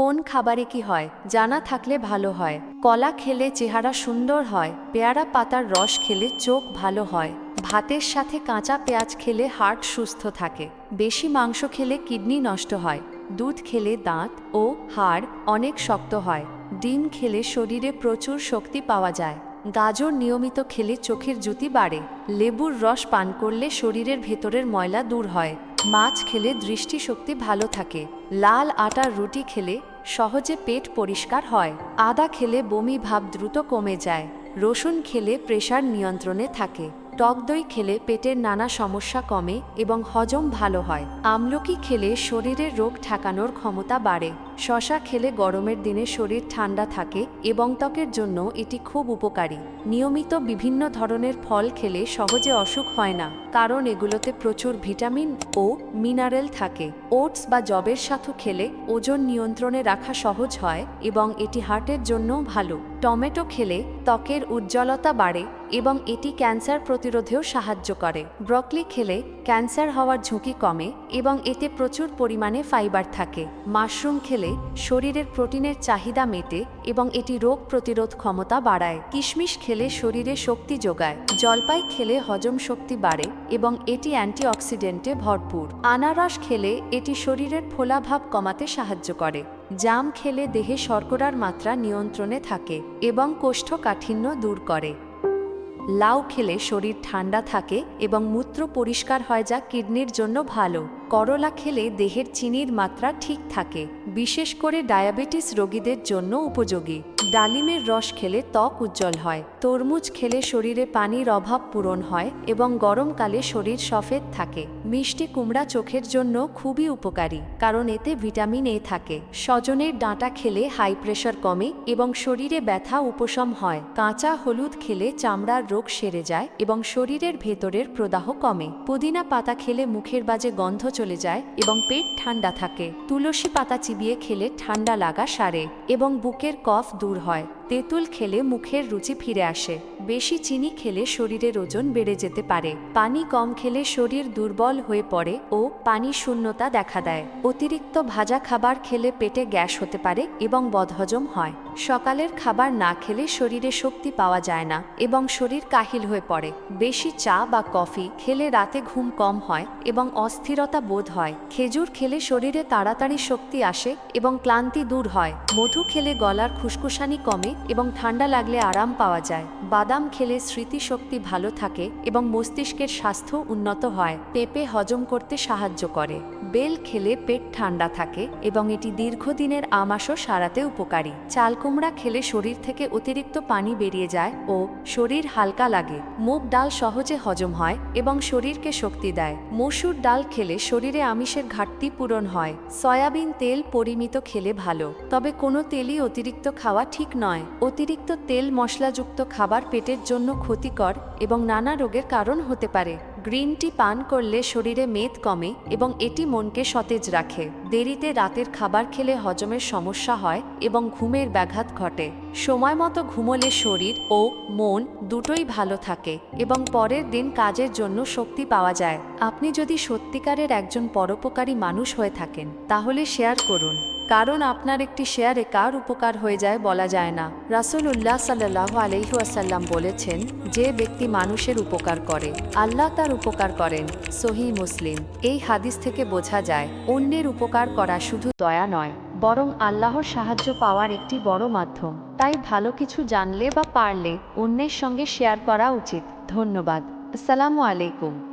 কোন খাবারে কি হয়, জানা থাকলে ভালো হয়। কলা খেলে চেহারা সুন্দর হয়, পেয়ারা পাতার রস খেলে চোখ ভালো হয়। ভাতের সাথে কাঁচা পেঁয়াজ খেলে হার্ট সুস্থ থাকে। বেশি মাংস খেলে কিডনি নষ্ট হয়। দুধ খেলে দাঁত ও হাড় অনেক শক্ত হয়। ডিম খেলে শরীরে প্রচুর শক্তি পাওয়া যায়। গাজর নিয়মিত খেলে চোখের জ্যোতি বাড়ে। লেবুর রস পান করলে শরীরের ভেতরের ময়লা দূর হয়। মাছ খেলে দৃষ্টিশক্তি ভালো থাকে। লাল আটার রুটি খেলে সহজে পেট পরিষ্কার হয়। আদা খেলে বমি ভাব দ্রুত কমে যায়। রসুন খেলে প্রেশার নিয়ন্ত্রণে থাকে। টক দই খেলে পেটের নানা সমস্যা কমে এবং হজম ভালো হয়। আমলকি খেলে শরীরের রোগ ঠেকানোর ক্ষমতা বাড়ে। শশা খেলে গরমের দিনে শরীর ঠান্ডা থাকে এবং ত্বকের জন্য এটি খুব উপকারী। নিয়মিত বিভিন্ন ধরনের ফল খেলে সহজে অসুখ হয় না, কারণ এগুলোতে প্রচুর ভিটামিন ও মিনারেল থাকে। ওটস বা জবের সাথু খেলে ওজন নিয়ন্ত্রণে রাখা সহজ হয় এবং এটি হার্টের জন্যও ভালো। টমেটো খেলে ত্বকের উজ্জ্বলতা বাড়ে এবং এটি ক্যান্সার প্রতিরোধেও সাহায্য করে। ব্রকলি খেলে ক্যান্সার হওয়ার ঝুঁকি কমে এবং এতে প্রচুর পরিমাণে ফাইবার থাকে। মাশরুম খেলে শরীরের প্রোটিনের চাহিদা মেটে এবং এটি রোগ প্রতিরোধ ক্ষমতা বাড়ায়। কিশমিশ খেলে শরীরে শক্তি যোগায়, জলপাই খেলে হজম শক্তি বাড়ে এবং এটি অ্যান্টিঅক্সিডেন্টে ভরপুর। আনারস খেলে এটি শরীরের ফোলাভাব কমাতে সাহায্য করে। জাম খেলে দেহে শর্করার মাত্রা নিয়ন্ত্রণে থাকে এবং কোষ্ঠকাঠিন্য দূর করে। লাউ খেলে শরীর ঠান্ডা থাকে এবং মূত্র পরিষ্কার হয় যা কিডনির জন্য ভালো। করলা খেলে দেহের চিনির মাত্রা ঠিক থাকে, বিশেষ করে ডায়াবেটিস রোগীদের জন্য উপযোগী। ডালিমের রস খেলে ত্বক উজ্জ্বল হয়, তরমুজ খেলে শরীরে পানির অভাব পূরণ হয় এবং গরমকালে শরীর সফেদ থাকে। মিষ্টি কুমড়া চোখের জন্য খুবই উপকারী, কারণ এতে ভিটামিন এ থাকে। সজনের ডাঁটা খেলে হাই প্রেশার কমে এবং শরীরে ব্যথা উপশম হয়। কাঁচা হলুদ খেলে চামড়ার রোগ সেরে যায় এবং শরীরের ভেতরের প্রদাহ কমে। পুদিনা পাতা খেলে মুখের বাজে গন্ধ চলে যায় এবং পেট ঠান্ডা থাকে। তুলসী পাতা চিবিয়ে খেলে ঠান্ডা লাগা সারে এবং বুকের কফ দূর হয়। তেঁতুল খেলে মুখের রুচি ফিরে আসে। বেশি চিনি খেলে শরীরের ওজন বেড়ে যেতে পারে। পানি কম খেলে শরীর দুর্বল হয়ে পড়ে ও পানি শূন্যতা দেখা দেয়। অতিরিক্ত ভাজা খাবার খেলে পেটে গ্যাস হতে পারে এবং বদহজম হয়। সকালের খাবার না খেলে শরীরে শক্তি পাওয়া যায় না এবং শরীর কাহিল হয়ে পড়ে। বেশি চা বা কফি খেলে রাতে ঘুম কম হয় এবং অস্থিরতা বোধ হয়। খেজুর খেলে শরীরে তাড়াতাড়ি শক্তি আসে এবং ক্লান্তি দূর হয়। মধু খেলে গলার খুসখুসানি কমে এবং ঠান্ডা লাগলে আরাম পাওয়া যায়। বাদাম খেলে স্মৃতিশক্তি ভালো থাকে এবং মস্তিষ্কের স্বাস্থ্য উন্নত হয়। পেঁপে হজম করতে সাহায্য করে। বেল খেলে পেট ঠান্ডা থাকে এবং এটি দীর্ঘদিনের আমাশও সারাতে উপকারী। চাল কুমড়া খেলে শরীর থেকে অতিরিক্ত পানি বেরিয়ে যায় ও শরীর হালকা লাগে। মুগ ডাল সহজে হজম হয় এবং শরীরকে শক্তি দেয়। মসুর ডাল খেলে শরীরে আমিষের ঘাটতি পূরণ হয়। সয়াবিন তেল পরিমিত খেলে ভালো। তবে কোনো তেলই অতিরিক্ত খাওয়া ঠিক নয়। অতিরিক্ত তেল মশলাযুক্ত খাবার পেটের জন্য ক্ষতিকর এবং নানা রোগের কারণ হতে পারে। গ্রিন টি পান করলে শরীরে মেদ কমে এবং এটি মনকে সতেজ রাখে। দেরিতে রাতের খাবার খেলে হজমের সমস্যা হয় এবং ঘুমের ব্যাঘাত ঘটে। সময় মতো ঘুমোলে শরীর ও মন দুটোই ভালো থাকে এবং পরের দিন কাজের জন্য শক্তি পাওয়া যায়। আপনি যদি সত্যিকারের একজন পরোপকারী মানুষ হয়ে থাকেন, তাহলে শেয়ার করুন। কারণ আপনার একটি শেয়ারে কার উপকার হয়ে যায় বলা যায় না। রাসুলুল্লাহ সাল্লাহ আলহিউসাল্লাম বলেছেন, যে ব্যক্তি মানুষের উপকার করে, আল্লাহ তার উপকার করেন। সহি মুসলিম। এই হাদিস থেকে বোঝা যায়, অন্যের উপকার করা শুধু দয়া নয়, বরং আল্লাহর সাহায্য পাওয়ার একটি বড় মাধ্যম। তাই ভালো কিছু জানলে বা পারলে অন্যের সঙ্গে শেয়ার করা উচিত। ধন্যবাদ। আসসালামু আলাইকুম।